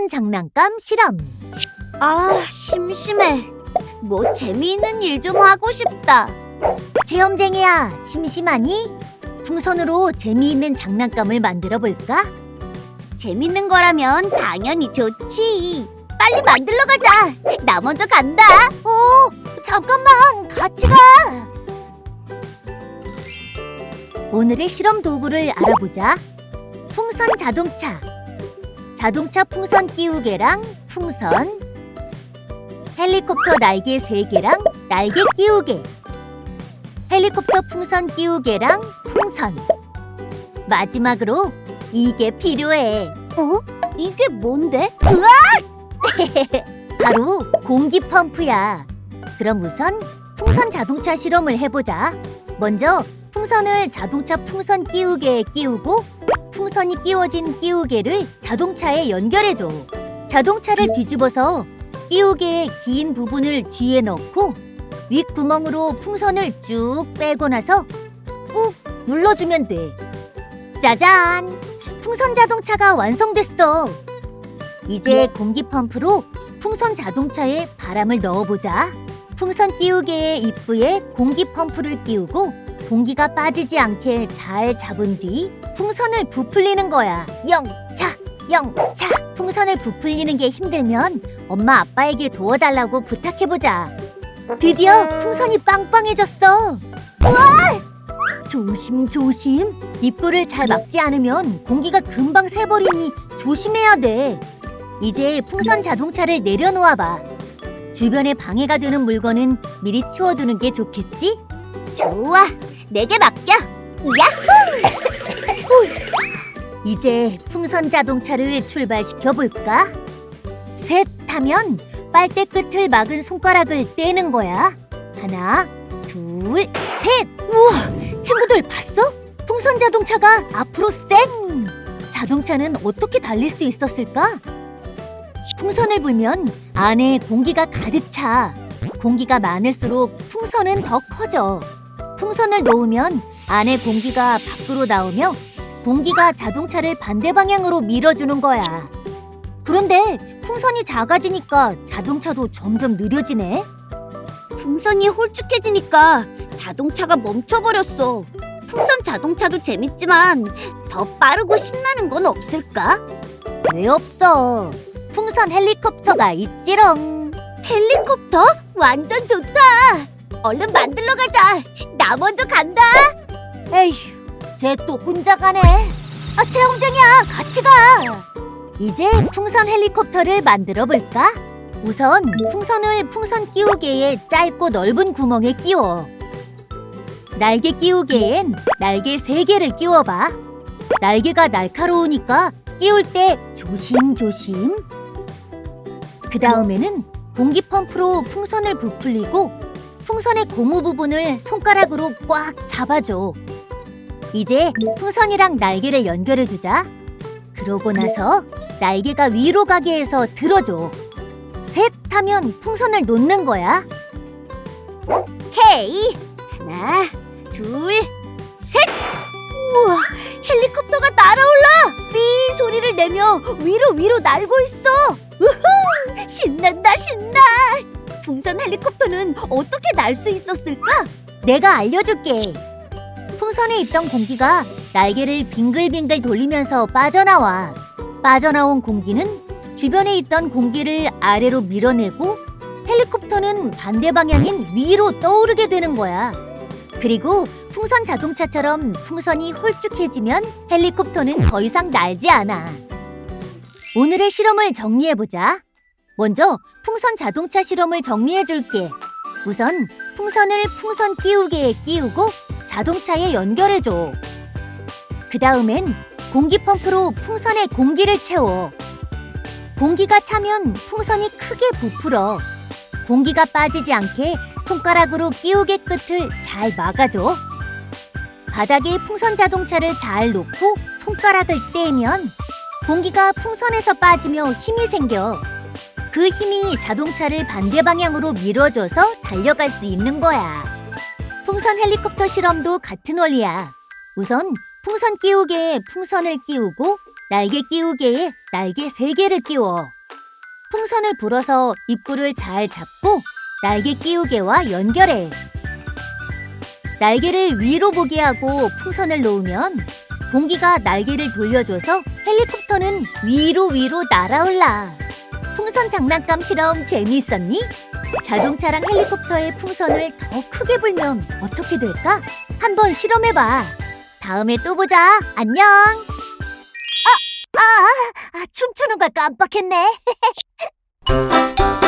풍선 장난감 실험. 아, 심심해. 뭐 재미있는 일 좀 하고 싶다. 체험쟁이야, 심심하니? 풍선으로 재미있는 장난감을 만들어 볼까? 재밌는 거라면 당연히 좋지. 빨리 만들러 가자. 나 먼저 간다. 오, 잠깐만, 같이 가. 오늘의 실험 도구를 알아보자. 풍선 자동차. 자동차 풍선 끼우개랑 풍선. 헬리콥터 날개 세개랑 날개 끼우개. 헬리콥터 풍선 끼우개랑 풍선. 마지막으로 이게 필요해. 어? 이게 뭔데? 바로 공기 펌프야. 그럼 우선 풍선 자동차 실험을 해보자. 먼저 풍선을 자동차 풍선 끼우개에 끼우고 풍선이 끼워진 끼우개를 자동차에 연결해줘. 자동차를 뒤집어서 끼우개의 긴 부분을 뒤에 넣고 윗구멍으로 풍선을 쭉 빼고 나서 꾹 눌러주면 돼. 짜잔! 풍선 자동차가 완성됐어. 이제 공기 펌프로 풍선 자동차에 바람을 넣어보자. 풍선 끼우개의 입구에 공기 펌프를 끼우고 공기가 빠지지 않게 잘 잡은 뒤 풍선을 부풀리는 거야. 영차, 영차. 풍선을 부풀리는 게 힘들면 엄마 아빠에게 도와달라고 부탁해보자. 드디어 풍선이 빵빵해졌어. 우와! 조심 조심. 입구를 잘 막지 않으면 공기가 금방 새버리니 조심해야 돼. 이제 풍선 자동차를 내려놓아 봐. 주변에 방해가 되는 물건은 미리 치워두는 게 좋겠지? 좋아. 내게 맡겨. 이제 풍선 자동차를 출발시켜 볼까? 셋 하면 빨대 끝을 막은 손가락을 떼는 거야. 하나, 둘, 셋. 우와, 친구들 봤어? 풍선 자동차가 앞으로 쌩! 자동차는 어떻게 달릴 수 있었을까? 풍선을 불면 안에 공기가 가득 차. 공기가 많을수록 풍선은 더 커져. 풍선을 놓으면 안에 공기가 밖으로 나오며 공기가 자동차를 반대 방향으로 밀어주는 거야. 그런데 풍선이 작아지니까 자동차도 점점 느려지네. 풍선이 홀쭉해지니까 자동차가 멈춰버렸어. 풍선 자동차도 재밌지만 더 빠르고 신나는 건 없을까? 왜 없어? 풍선 헬리콥터가 있지롱. 헬리콥터? 완전 좋다. 얼른 만들러 가자. 나 먼저 간다. 에휴, 쟤 또 혼자 가네. 아, 채용쟁이야, 같이 가. 이제 풍선 헬리콥터를 만들어 볼까? 우선 풍선을 풍선 끼우개에 짧고 넓은 구멍에 끼워. 날개 끼우개엔 날개 세개를 끼워봐. 날개가 날카로우니까 끼울 때 조심조심. 그 다음에는 공기 펌프로 풍선을 부풀리고 풍선의 고무 부분을 손가락으로 꽉 잡아줘. 이제 풍선이랑 날개를 연결해 주자. 그러고 나서 날개가 위로 가게 해서 들어줘. 셋 하면 풍선을 놓는 거야. 오케이. 하나, 둘, 셋. 우와, 헬리콥터가 날아올라. 삐 소리를 내며 위로 위로 날고 있어. 우후, 신난다 신나. 풍선 헬리콥터는 어떻게 날 수 있었을까? 내가 알려줄게. 풍선에 있던 공기가 날개를 빙글빙글 돌리면서 빠져나와. 빠져나온 공기는 주변에 있던 공기를 아래로 밀어내고 헬리콥터는 반대 방향인 위로 떠오르게 되는 거야. 그리고 풍선 자동차처럼 풍선이 홀쭉해지면 헬리콥터는 더 이상 날지 않아. 오늘의 실험을 정리해보자. 먼저 풍선 자동차 실험을 정리해 줄게. 우선 풍선을 풍선 끼우개에 끼우고 자동차에 연결해 줘. 그 다음엔 공기 펌프로 풍선에 공기를 채워. 공기가 차면 풍선이 크게 부풀어. 공기가 빠지지 않게 손가락으로 끼우개 끝을 잘 막아줘. 바닥에 풍선 자동차를 잘 놓고 손가락을 떼면 공기가 풍선에서 빠지며 힘이 생겨. 그 힘이 자동차를 반대 방향으로 밀어줘서 달려갈 수 있는 거야. 풍선 헬리콥터 실험도 같은 원리야. 우선 풍선 끼우개에 풍선을 끼우고 날개 끼우개에 날개 세 개를 끼워. 풍선을 불어서 입구를 잘 잡고 날개 끼우개와 연결해. 날개를 위로 보게 하고 풍선을 놓으면 공기가 날개를 돌려줘서 헬리콥터는 위로 위로 날아올라. 풍선 장난감 실험 재미있었니? 자동차랑 헬리콥터의 풍선을 더 크게 불면 어떻게 될까? 한번 실험해봐. 다음에 또 보자. 안녕. 아, 아, 아 춤추는 걸 깜빡했네.